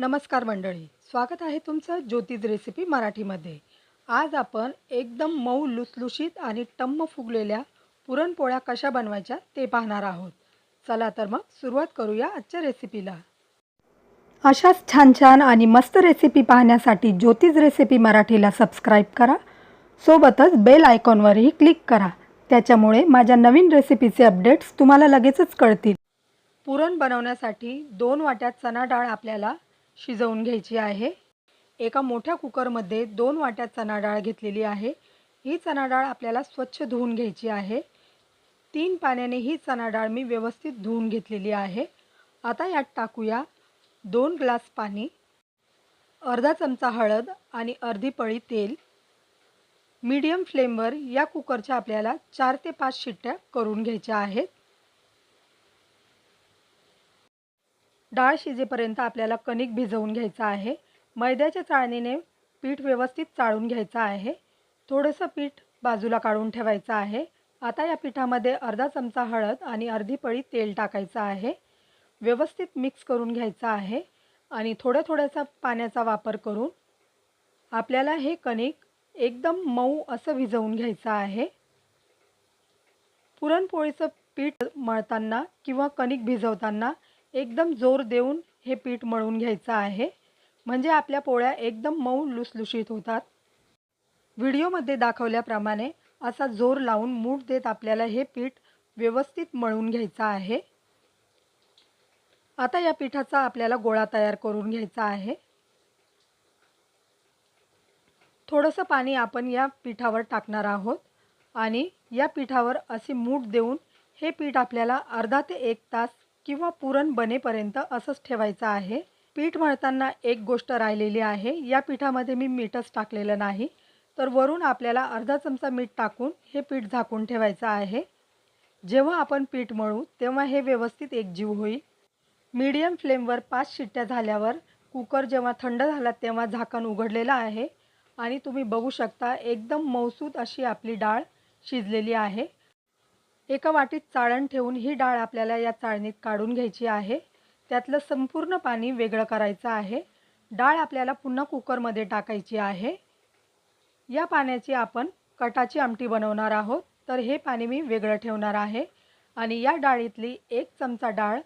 नमस्कार मंडळी. स्वागत आहे तुमचं ज्योतिज रेसिपी मराठीमध्ये. आज आपण एकदम मऊ लुसलुशीत आणि टम्म फुगलेल्या पुरणपोळ्या कशा बनवायच्या ते पाहणार आहोत. चला तर मग सुरुवात करूया आजच्या रेसिपीला. अशाच छान छान आणि मस्त रेसिपी पाहण्यासाठी ज्योतिज रेसिपी मराठीला सबस्क्राईब करा. सोबतच बेल आयकॉनवरही क्लिक करा. त्याच्यामुळे माझ्या नवीन रेसिपीचे अपडेट्स तुम्हाला लगेचच कळतील. पुरण बनवण्यासाठी दोन वाट्यात चणा डाळ आपल्याला शिजवून घ्यायची आहे. एका मोठ्या कुकरमध्ये दोन वाट्यात चणा डाळ घेतलेली आहे. ही चणा डाळ आपल्याला स्वच्छ धुवून घ्यायची आहे. तीन पाण्याने ही चणा डाळ मी व्यवस्थित धुवून घेतलेली आहे. आता यात टाकूया दोन ग्लास पाणी अर्धा चमचा हळद आणि अर्धी पळी तेल. मीडियम फ्लेमवर या कुकरच्या आपल्याला चार ते पाच शिट्ट्या करून घ्यायच्या आहेत. डाळ शिजेपर्यंत आपल्याला कणिक भिजवून घ्यायचं आहे. मैद्याच्या चाळणीने पीठ व्यवस्थित चाळून घ्यायचं आहे. थोडंसं पीठ बाजूला काढून ठेवायचं आहे. आता या पिठामध्ये अर्धा चमचा हळद आणि अर्धी पळी तेल टाकायचं आहे. व्यवस्थित मिक्स करून घ्यायचं आहे आणि थोड्या थोड्यासा पाण्याचा वापर करून आपल्याला हे कणिक एकदम मऊ असं भिजवून घ्यायचं आहे. पुरणपोळीचं पीठ मळताना किंवा कणिक भिजवताना एकदम जोर देऊन हे पीठ मळून घ्यायचं आहे. म्हणजे आपल्या पोळ्या एकदम मऊ लुसलुशीत होतात. व्हिडिओमध्ये दाखवल्याप्रमाणे असा जोर लावून मूठ देत आपल्याला हे पीठ व्यवस्थित मळून घ्यायचं आहे. आता या पिठाचा आपल्याला गोळा तयार करून घ्यायचा आहे. थोडंसं पाणी आपण या पिठावर टाकणार आहोत आणि या पिठावर असे मूठ देऊन हे पीठ आपल्याला अर्धा ते एक तास किंवा पुरण बनेपर्यंत असंच ठेवायचं आहे. पीठ मळताना एक गोष्ट राहिलेली आहे. या पिठामध्ये मी मीठच टाकलेलं नाही. तर वरून आपल्याला अर्धा चमचा मीठ टाकून हे पीठ झाकून ठेवायचं आहे. जेव्हा आपण पीठ मळू तेव्हा हे व्यवस्थित एकजीव होईल. मीडियम फ्लेमवर पाच शिट्ट्या झाल्यावर कुकर जेव्हा थंड झाला तेव्हा झाकण उघडलेलं आहे. आणि तुम्ही बघू शकता एकदम मौसूद अशी आपली डाळ शिजलेली आहे. एका वाटीत चाळण ठेवून ही डाळ आपल्याला या चाळणीत काढून घ्यायची आहे. त्यातलं संपूर्ण पाणी वेगळं करायचं आहे. डाळ आपल्याला पुन्हा कुकरमध्ये टाकायची आहे. या पाण्याची आपण कटाची आमटी बनवणार आहोत. तर हे पाणी मी वेगळं ठेवणार आहे. आणि या डाळीतली एक चमचा डाळ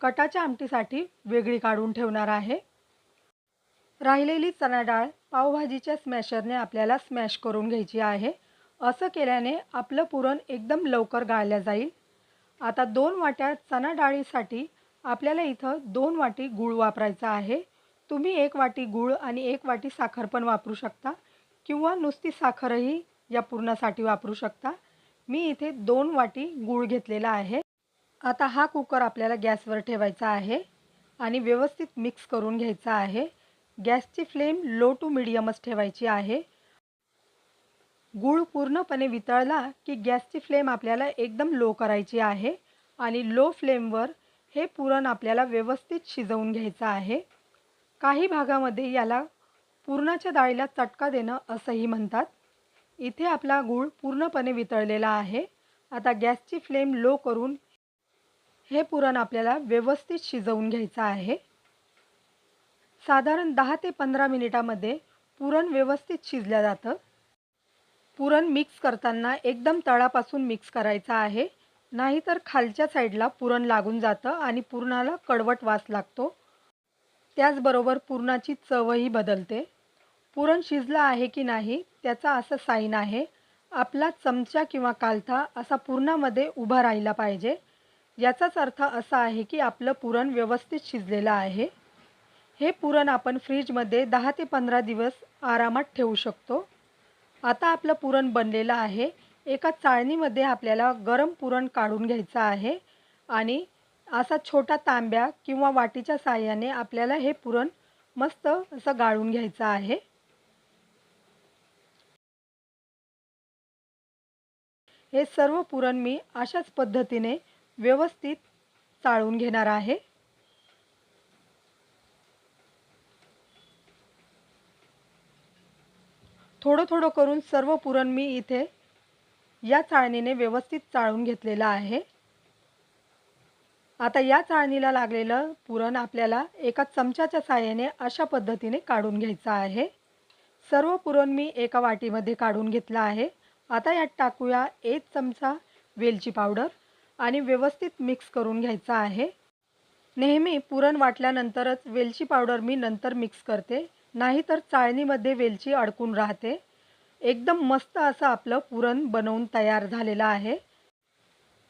कटाच्या आमटीसाठी वेगळी काढून ठेवणार आहे. राहिलेली चणा डाळ पावभाजीच्या स्मॅशरने आपल्याला स्मॅश करून घ्यायची आहे. असं केल्याने आपलं पुरण एकदम लवकर गाळल्या जाईल. आता दोन वाट्या चणा डाळीसाठी आपल्याला इथं दोन वाटी गूळ वापरायचा आहे. तुम्ही एक वाटी गूळ आणि एक वाटी साखर पण वापरू शकता किंवा नुसती साखरही या पुरणासाठी वापरू शकता. मी इथे दोन वाटी गूळ घेतलेला आहे. आता हा कुकर आपल्याला गॅसवर ठेवायचा आहे आणि व्यवस्थित मिक्स करून घ्यायचा आहे. गॅसची फ्लेम लो टू मिडियमच ठेवायची आहे. गूळ पूर्णपणे वितळला की गॅसची फ्लेम आपल्याला एकदम लो करायची आहे आणि लो फ्लेमवर हे पुरण आपल्याला व्यवस्थित शिजवून घ्यायचं आहे. काही भागामध्ये याला पुरणाच्या डाळीला चटका देणं असंही म्हणतात. इथे आपला गूळ पूर्णपणे वितळलेला आहे. आता गॅसची फ्लेम लो करून हे पुरण आपल्याला व्यवस्थित शिजवून घ्यायचं आहे. साधारण दहा ते पंधरा मिनिटामध्ये पुरण व्यवस्थित शिजलं जातं. पुरण मिक्स करताना एकदम तळापासून मिक्स करायचा आहे. नाहीतर खालच्या साईडला पुरण लागून जातं आणि पुरणाला कडवट वास लागतो. त्याचबरोबर पुरणाची चवही बदलते. पुरण शिजलं आहे की नाही त्याचा असं साईन आहे. आपला चमचा किंवा कालथा असा पुरणामध्ये उभा राहिला पाहिजे. याचाच अर्थ असा आहे की आपलं पुरण व्यवस्थित शिजलेलं आहे. हे पुरण आपण फ्रीजमध्ये दहा ते पंधरा दिवस आरामात ठेवू शकतो. आता आपलं पुरण बनलेलं आहे. एका चाळणीमध्ये आपल्याला गरम पुरण काढून घ्यायचं आहे आणि असा छोटा तांब्या किंवा वाटीच्या साह्याने आपल्याला हे पुरण मस्त असं गाळून घ्यायचं आहे. हे सर्व पुरण मी अशाच पद्धतीने व्यवस्थित चाळून घेणार आहे. थोडं थोडं करून सर्व पुरण मी इथे या चाळणीने व्यवस्थित चाळून घेतलेलं आहे. आता या चाळणीला लागलेलं पुरण आपल्याला एका चमच्याच्या साह्याने अशा पद्धतीने काढून घ्यायचं आहे. सर्व पुरण मी एका वाटीमध्ये काढून घेतलं आहे. आता यात टाकूया एक चमचा वेलची पावडर आणि व्यवस्थित मिक्स करून घ्यायचं आहे. नेहमी पुरण वाटल्यानंतरच वेलची पावडर मी नंतर मिक्स करते. नाहीतर चाळणीमध्ये वेलची अडकून राहते. एकदम मस्त असं आपलं पुरण बनवून तयार झालेलं आहे.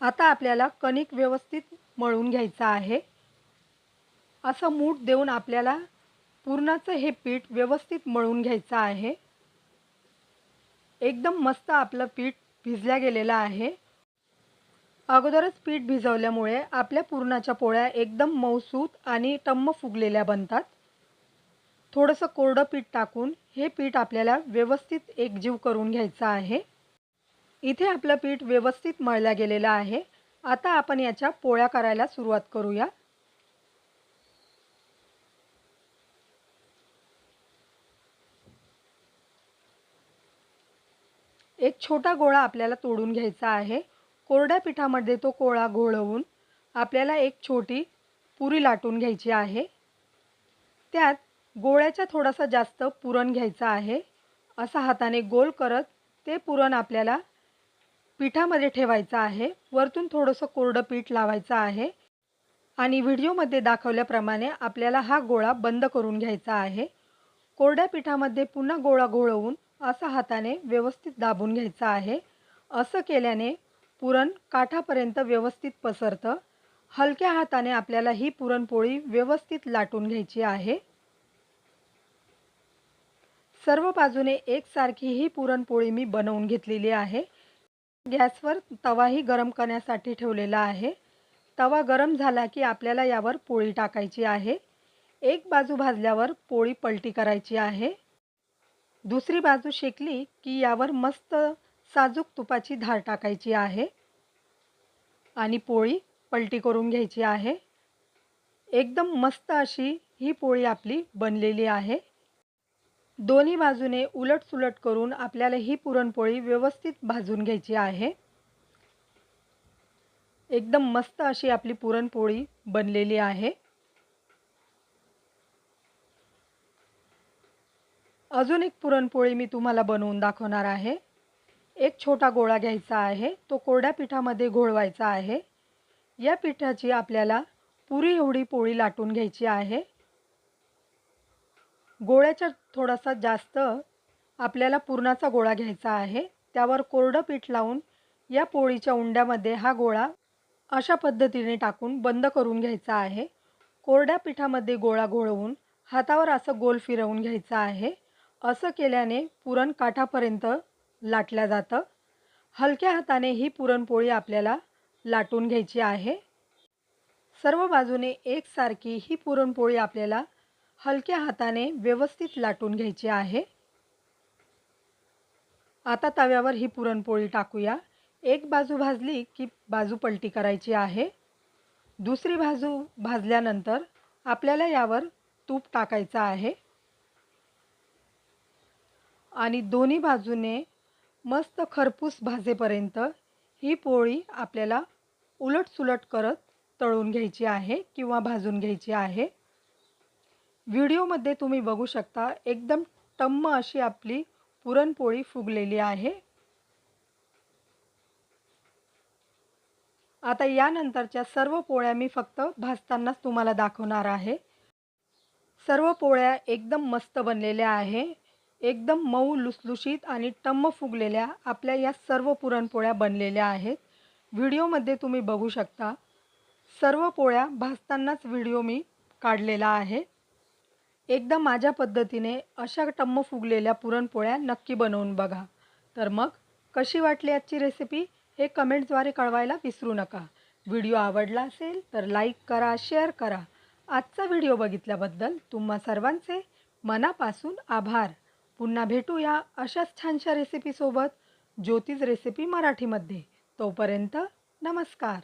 आता आपल्याला कणिक व्यवस्थित मळून घ्यायचं आहे. असं मूठ देऊन आपल्याला पुरणाचं हे पीठ व्यवस्थित मळून घ्यायचं आहे. एकदम मस्त आपलं पीठ भिजल्या गेलेलं आहे. अगोदरच पीठ भिजवल्यामुळे आपल्या पुरणाच्या पोळ्या एकदम मऊसूत आणि टम्म फुगलेल्या बनतात. थोडंसं कोरडं पीठ टाकून हे पीठ आपल्याला व्यवस्थित एकजीव करून घ्यायचं आहे. इथे आपलं पीठ व्यवस्थित मळल्या गेलेलं आहे. आता आपण याच्या पोळ्या करायला सुरुवात करूया. एक छोटा गोळा आपल्याला तोडून घ्यायचा आहे. कोरड्या पिठामध्ये तो कोळा घोळवून आपल्याला एक छोटी पुरी लाटून घ्यायची आहे. त्यात गोळ्याच्या थोडासा जास्त पुरण घ्यायचं आहे. असा हाताने गोल करत ते पुरण आपल्याला पिठामध्ये ठेवायचं आहे. वरतून थोडंसं कोरडं पीठ लावायचं आहे. आणि व्हिडिओमध्ये दाखवल्याप्रमाणे आपल्याला हा गोळा बंद करून घ्यायचा आहे. कोरड्या पिठामध्ये पुन्हा गोळा घोळवून असा हाताने व्यवस्थित दाबून घ्यायचा आहे. असं केल्याने पुरण काठापर्यंत व्यवस्थित पसरतं. हलक्या हाताने आपल्याला ही पुरणपोळी व्यवस्थित लाटून घ्यायची आहे. सर्व बाजूने एकसारखी ही पुरणपोळी मी बनवून घेतलेली आहे. गॅसवर तवाही गरम करण्यासाठी ठेवलेला आहे. तवा गरम झाला की आपल्याला यावर पोळी टाकायची आहे. एक बाजू भाजल्यावर पोळी पलटी करायची आहे. दुसरी बाजू शेकली की यावर मस्त साजूक तुपाची धार टाकायची आहे. आणि पोळी पलटी करून घ्यायची आहे. एकदम मस्त अशी ही पोळी आपली बनलेली आहे. दोन्ही बाजूने उलटसुलट करून आपल्याला ही पुरणपोळी व्यवस्थित भाजून घ्यायची आहे. एकदम मस्त अशी आपली पुरणपोळी बनलेली आहे. अजून एक पुरणपोळी मी तुम्हाला बनवून दाखवणार आहे. एक छोटा गोळा घ्यायचा आहे तो कोरड्या पिठामध्ये घोळवायचा आहे. या पिठाची आपल्याला पुरी एवढी पोळी लाटून घ्यायची आहे. गोळ्याच्या थोडासा जास्त आपल्याला पुरणाचा गोळा घ्यायचा आहे. त्यावर कोरडं पीठ लावून या पोळीच्या उंड्यामध्ये हा गोळा अशा पद्धतीने टाकून बंद करून घ्यायचा आहे. कोरड्या पिठामध्ये गोळा घोळवून हातावर असं गोल फिरवून घ्यायचं आहे. असं केल्याने पुरण काठापर्यंत लाटल्या जातं. हलक्या हाताने ही पुरणपोळी आपल्याला लाटून घ्यायची आहे. सर्व बाजूने एकसारखी ही पुरणपोळी आपल्याला हलक्या हाताने व्यवस्थित लाटून घ्यायची आहे. आता तव्यावर ही पुरणपोळी टाकूया. एक बाजू भाजली की बाजू पलटी करायची आहे. दुसरी बाजू भाजल्यानंतर आपल्याला यावर तूप टाकायचं आहे. आणि दोन्ही बाजूने मस्त खरपूस भाजेपर्यंत ही पोळी आपल्याला उलटसुलट करत तळून घ्यायची आहे किंवा भाजून घ्यायची आहे. व्हिडिओमध्ये तुम्ही बघू शकता एकदम टम्म अशी आपली पुरणपोळी फुगलेली आहे. आता यानंतरच्या सर्व पोळ्या मी फक्त भाजतानाच तुम्हाला दाखवणार आहे. सर्व पोळ्या एकदम मस्त बनलेल्या आहे. एकदम मऊ लुसलुशीत आणि टम्म फुगलेल्या आपल्या या सर्व पुरणपोळ्या बनलेल्या आहेत. व्हिडिओमध्ये तुम्ही बघू शकता सर्व पोळ्या भाजतानाच व्हिडिओ मी काढलेला आहे. एकदा माझ्या पद्धतीने अशा टम्म फुगलेल्या पुरणपोळ्या नक्की बनवून बघा. तर मग कशी वाटली आजची रेसिपी हे कमेंट्सद्वारे कळवायला विसरू नका. व्हिडिओ आवडला असेल तर लाईक करा शेअर करा. आजचा व्हिडिओ बघितल्याबद्दल तुम्हा सर्वांचे मनापासून आभार. पुन्हा भेटूया अशाच छानशा रेसिपीसोबत ज्योतिष रेसिपी मराठीमध्ये. तोपर्यंत नमस्कार.